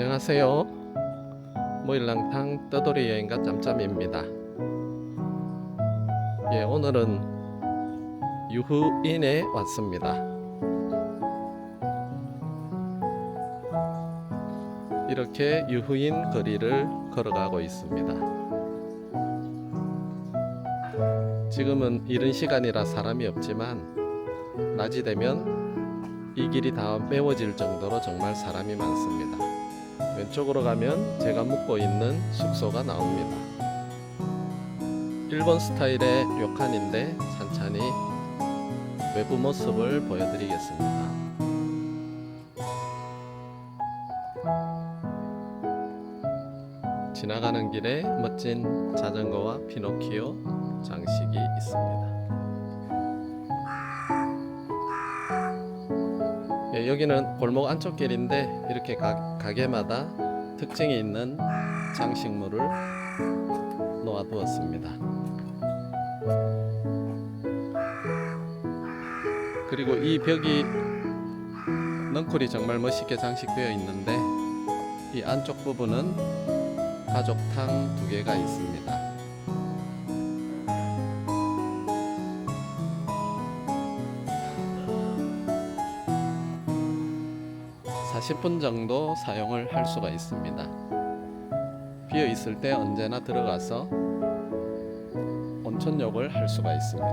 안녕하세요. 모일랑탕 떠돌이 여행가 짬짬입니다. 예, 오늘은 유후인에 왔습니다. 이렇게 유후인 거리를 걸어가고 있습니다. 지금은 이른 시간이라 사람이 없지만 낮이 되면 이 길이 다 메워질 정도로 정말 사람이 많습니다. 왼쪽으로 가면 제가 묵고 있는 숙소가 나옵니다. 일본 스타일의 료칸인데 찬찬히 외부 모습을 보여드리겠습니다. 지나가는 길에 멋진 자전거와 피노키오 장식이 있습니다. 예, 여기는 골목 안쪽 길인데 이렇게 가, 가게마다 특징이 있는 장식물을 놓아두었습니다. 그리고 이 벽이 넝쿨이 정말 멋있게 장식되어 있는데 이 안쪽 부분은 가족탕 두 개가 있습니다. 사십 분 정도 사용을 할 수가 있습니다. 비어 있을 때 언제나 들어가서 온천욕을 할 수가 있습니다.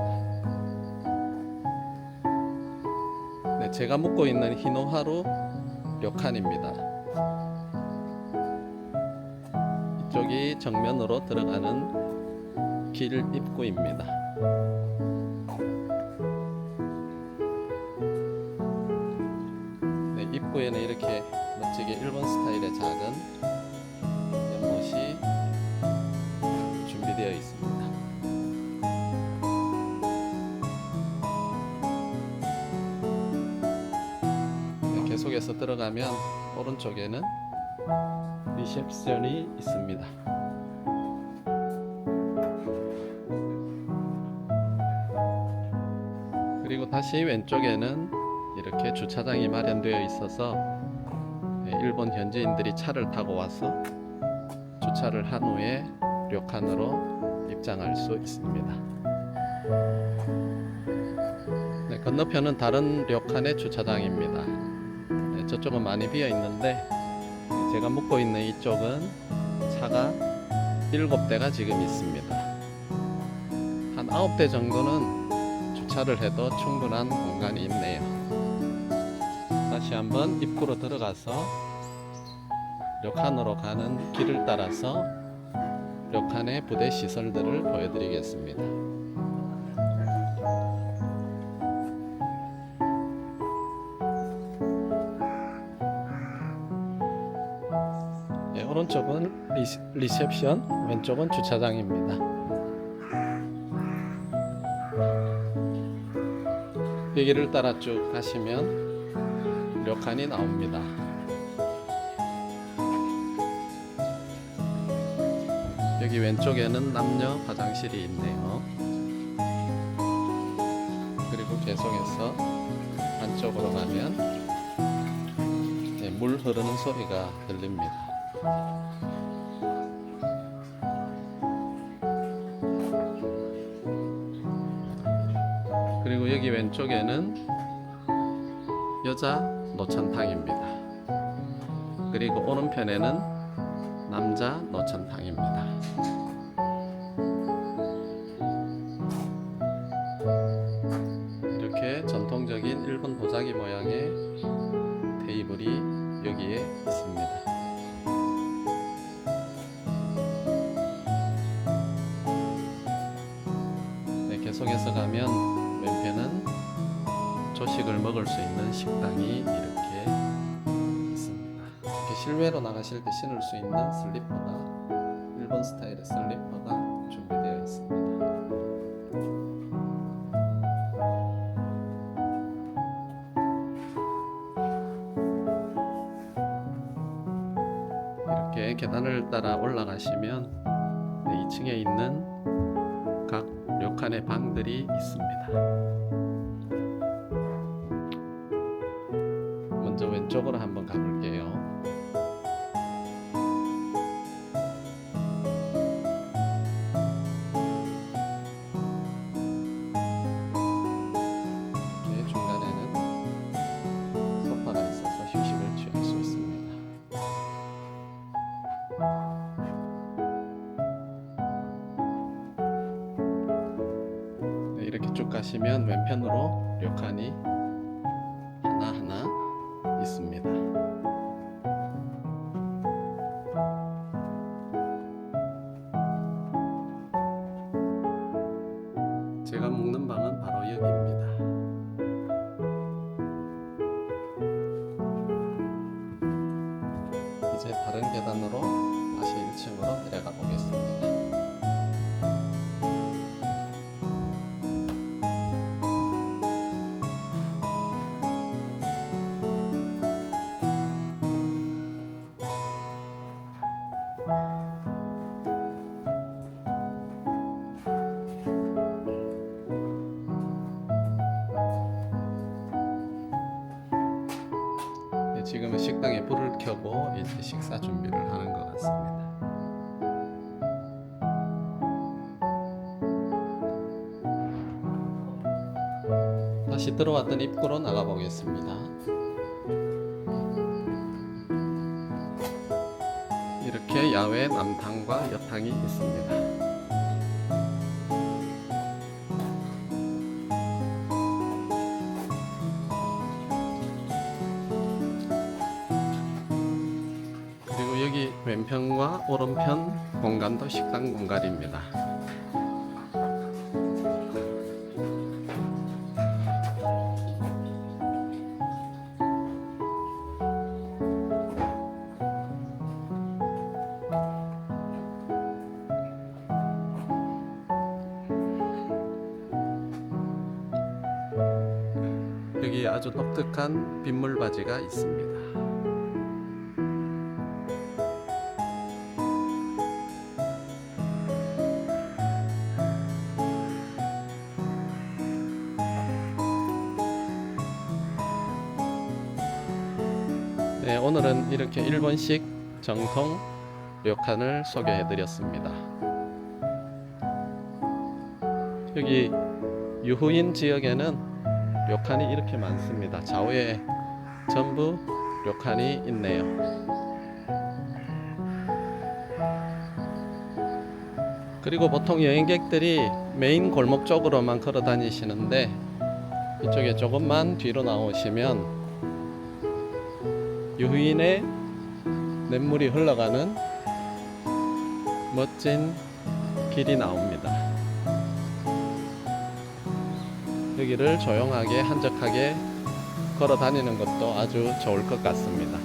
네, 제가 묵고 있는 히노하루 료칸입니다. 이쪽이 정면으로 들어가는 길 입구입니다. 입구에는 이렇게 멋지게 일본 스타일의 작은 연못이 준비되어 있습니다. 네, 계속해서 들어가면 오른쪽에는 리셉션이 있습니다. 그리고 다시 왼쪽에는 이렇게 주차장이 마련되어 있어서 네, 일본 현지인들이 차를 타고 와서 주차를 한 후에 료칸으로 입장할 수 있습니다. 네, 건너편은 다른 료칸의 주차장입니다. 네, 저쪽은 많이 비어 있는데 제가 묵고 있는 이쪽은 차가 7대가 지금 있습니다. 한 9대 정도는 주차를 해도 충분한 공간이 있네요. 다시 한번 입구로 들어가서 료칸으로 가는 길을 따라서 료칸의 부대 시설들을 보여드리겠습니다. 예, 오른쪽은 리셉션, 왼쪽은 주차장입니다. 이 길을 따라 쭉 가시면 료칸이 나옵니다. 여기 왼쪽에는 남녀 화장실이 있네요. 그리고 계속해서 안쪽으로 가면 네, 물 흐르는 소리가 들립니다. 그리고 여기 왼쪽에는 여자 노천탕입니다. 그리고 오른편에는 남자 노천탕입니다. 이렇게 전통적인 일본 도자기 모양의 테이블이 여기에 있습니다. 네, 계속해서 가면 왼편은 조식을 먹을 수 있는 식당이. 이렇게 실외로 나가실 때 신을 수 있는 슬리퍼가 일본 스타일의 슬리퍼가 준비되어 있습니다. 이렇게 계단을 따라 올라가시면 2층에 있는 각 료칸의 방들이 있습니다. 먼저 왼쪽으로 한번 가볼게요. 가시면 왼편으로 료칸이 하나하나 있습니다. 제가 묵는 방은 바로 여기입니다. 이제 다른 계단으로 다시 1층으로 내려가 보겠습니다. 지금은 식당에 불을 켜고 이제 식사 준비를 하는 것 같습니다. 다시 들어왔던 입구로 나가 보겠습니다. 이렇게 야외 남탕과 여탕이 있습니다. 그리고 여기 왼편과 오른편 공간도 식당 공간입니다. 여기 아주 독특한 빗물 바지가 있습니다. 네, 오늘은 이렇게 일본식 정통 료칸을 소개해 드렸습니다. 여기 유후인 지역에는 료칸이 이렇게 많습니다. 좌우에 전부 료칸이 있네요. 그리고 보통 여행객들이 메인 골목 쪽으로만 걸어 다니시는데 이쪽에 조금만 뒤로 나오시면 유후인의 냇물이 흘러가는 멋진 길이 나옵니다. 여기를 조용하게 한적하게 걸어 다니는 것도 아주 좋을 것 같습니다.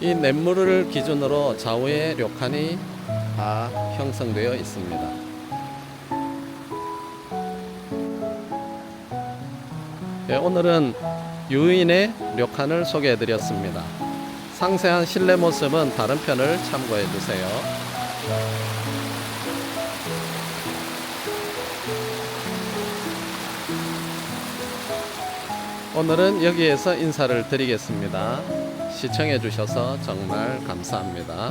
이 냇물을 기준으로 좌우에 료칸이 다 형성되어 있습니다. 네, 오늘은 유인의 료칸을 소개해 드렸습니다. 상세한 실내 모습은 다른 편을 참고해 주세요. 오늘은 여기에서 인사를 드리겠습니다. 시청해 주셔서 정말 감사합니다.